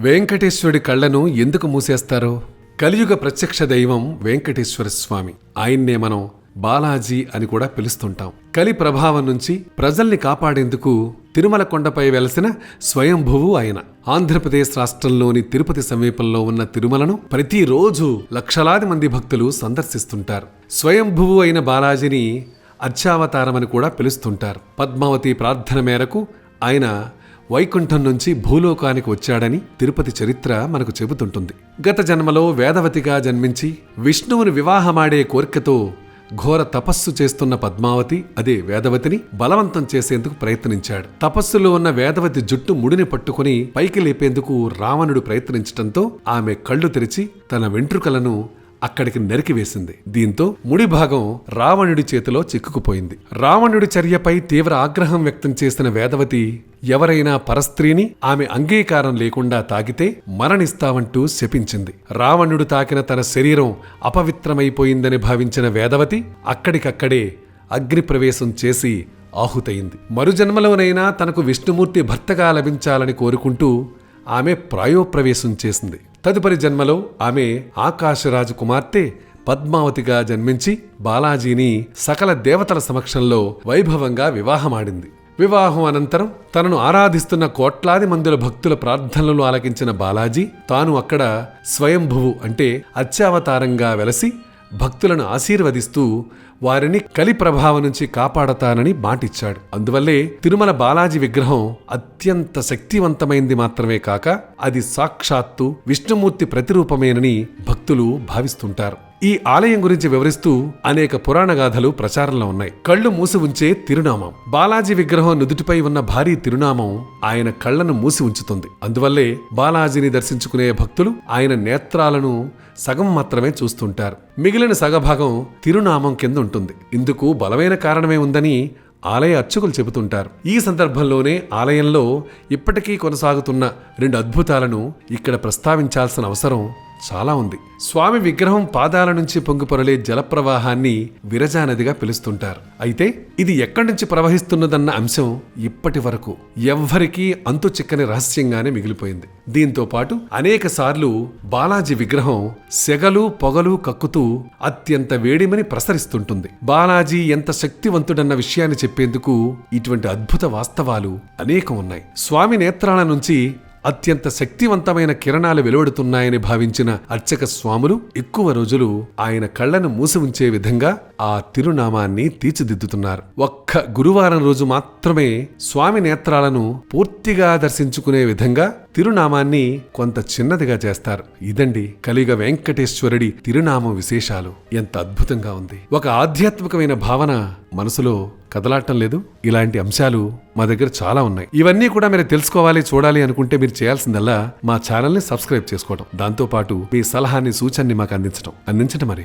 వెంకటేశ్వరుడి కళ్ళను ఎందుకు మూసేస్తారో? కలియుగ ప్రత్యక్ష దైవం వెంకటేశ్వర స్వామి. ఆయన్నే మనం బాలాజీ అని కూడా పిలుస్తుంటాం. కలి ప్రభావం నుంచి ప్రజల్ని కాపాడేందుకు తిరుమల కొండపై వెలసిన స్వయంభువు ఆయన. ఆంధ్రప్రదేశ్ రాష్ట్రంలోని తిరుపతి సమీపంలో ఉన్న తిరుమలను ప్రతిరోజు లక్షలాది మంది భక్తులు సందర్శిస్తుంటారు. స్వయంభువు అయిన బాలాజీని అర్చావతారమని కూడా పిలుస్తుంటారు. పద్మావతి ప్రార్థన మేరకు ఆయన వైకుంఠం నుంచి భూలోకానికి వచ్చాడని తిరుపతి చరిత్ర మనకు చెబుతుంటుంది. గత జన్మలో వేదవతిగా జన్మించి విష్ణువుని వివాహమాడే కోరికతో ఘోర తపస్సు చేస్తున్న పద్మావతి అదే వేదవతిని బలవంతం చేసేందుకు ప్రయత్నించాడు. తపస్సులో ఉన్న వేదవతి జుట్టు ముడిని పట్టుకుని పైకి లేపేందుకు రావణుడు ప్రయత్నించటంతో ఆమె కళ్ళు తెరిచి తన వెంట్రుకలను అక్కడికి నరికివేసింది దీంతో ముడి భాగం రావణుడి చేతిలో చిక్కుకుపోయింది. రావణుడి చర్యపై తీవ్ర ఆగ్రహం వ్యక్తం చేసిన వేదవతి ఎవరైనా పరస్త్రీని ఆమె అంగీకారం లేకుండా తాకితే మరణిస్తావంటూ శపించింది. రావణుడు తాకిన తన శరీరం అపవిత్రమైపోయిందని భావించిన వేదవతి అక్కడికక్కడే అగ్నిప్రవేశం చేసి ఆహుతయింది. మరుజన్మలోనైనా తనకు విష్ణుమూర్తి భర్తగా లభించాలని కోరుకుంటూ ఆమె ప్రాయోప్రవేశం చేసింది. తదుపరి జన్మలో ఆమె ఆకాశరాజు కుమార్తె పద్మావతిగా జన్మించి బాలాజీని సకల దేవతల సమక్షంలో వైభవంగా వివాహమాడింది. వివాహం అనంతరం తనను ఆరాధిస్తున్న కోట్లాది మందుల భక్తుల ప్రార్థనలు ఆలకించిన బాలాజీ తాను అక్కడ స్వయంభువు అంటే అత్యావతారంగా వెలసి భక్తులను ఆశీర్వదిస్తూ వారిని కలి ప్రభావం నుంచి కాపాడతానని మాటిచ్చాడు. అందువల్లే తిరుమల బాలాజీ విగ్రహం అత్యంత శక్తివంతమైంది మాత్రమే కాక అది సాక్షాత్తు విష్ణుమూర్తి ప్రతిరూపమేనని భక్తులు భావిస్తుంటారు. ఈ ఆలయం గురించి వివరిస్తూ అనేక పురాణ గాథలు ప్రచారంలో ఉన్నాయి. కళ్ళు మూసి ఉంచే తిరునామం. బాలాజీ విగ్రహం నుదుటిపై ఉన్న భారీ తిరునామం ఆయన కళ్ళను మూసి ఉంచుతుంది. అందువల్లే బాలాజీని దర్శించుకునే భక్తులు ఆయన నేత్రాలను సగం మాత్రమే చూస్తుంటారు. మిగిలిన సగభాగం తిరునామం కింద ఉంటుంది. ఇందుకు బలమైన కారణమే ఉందని ఆలయ అర్చకులు చెబుతుంటారు. ఈ సందర్భంలోనే ఆలయంలో ఇప్పటికీ కొనసాగుతున్న రెండు అద్భుతాలను ఇక్కడ ప్రస్తావించాల్సిన అవసరం చాలా ఉంది. స్వామి విగ్రహం పాదాల నుంచి పొంగిపొరలే జలప్రవాహాన్ని విరజానదిగా పిలుస్తుంటారు. అయితే ఇది ఎక్కడి నుంచి ప్రవహిస్తున్నదన్న అంశం ఇప్పటి వరకు ఎవ్వరికీ అంతు చిక్కని రహస్యంగానే మిగిలిపోయింది. దీంతో పాటు అనేక సార్లు బాలాజీ విగ్రహం సెగలు పొగలు కక్కుతూ అత్యంత వేడిమని ప్రసరిస్తుంటుంది. బాలాజీ ఎంత శక్తివంతుడన్న విషయాన్ని చెప్పేందుకు ఇటువంటి అద్భుత వాస్తవాలు అనేకం ఉన్నాయి. స్వామి నేత్రాల నుంచి అత్యంత శక్తివంతమైన కిరణాలు వెలువడుతున్నాయని భావించిన అర్చక స్వాములు ఎక్కువ రోజులు ఆయన కళ్ళను మూసి ఉంచే విధంగా ఆ తిరునామాన్ని తీర్చిదిద్దుతున్నారు. ఒక్క గురువారం రోజు మాత్రమే స్వామి నేత్రాలను పూర్తిగా దర్శించుకునే విధంగా తిరునామాన్ని కొంత చిన్నదిగా చేస్తారు. ఇదండి కలిగ వెంకటేశ్వరుడి తిరునామం విశేషాలు. ఎంత అద్భుతంగా ఉంది. ఒక ఆధ్యాత్మికమైన భావన మనసులో కదలాటం లేదు. ఇలాంటి అంశాలు మా దగ్గర చాలా ఉన్నాయి. ఇవన్నీ కూడా మీరు తెలుసుకోవాలి చూడాలి అనుకుంటే మీరు చేయాల్సిందల్లా మా ఛానల్ని సబ్స్క్రైబ్ చేసుకోవడం దాంతో పాటు మీ సలహాని సూచనని మాకు అందించడం అందించడం మరి.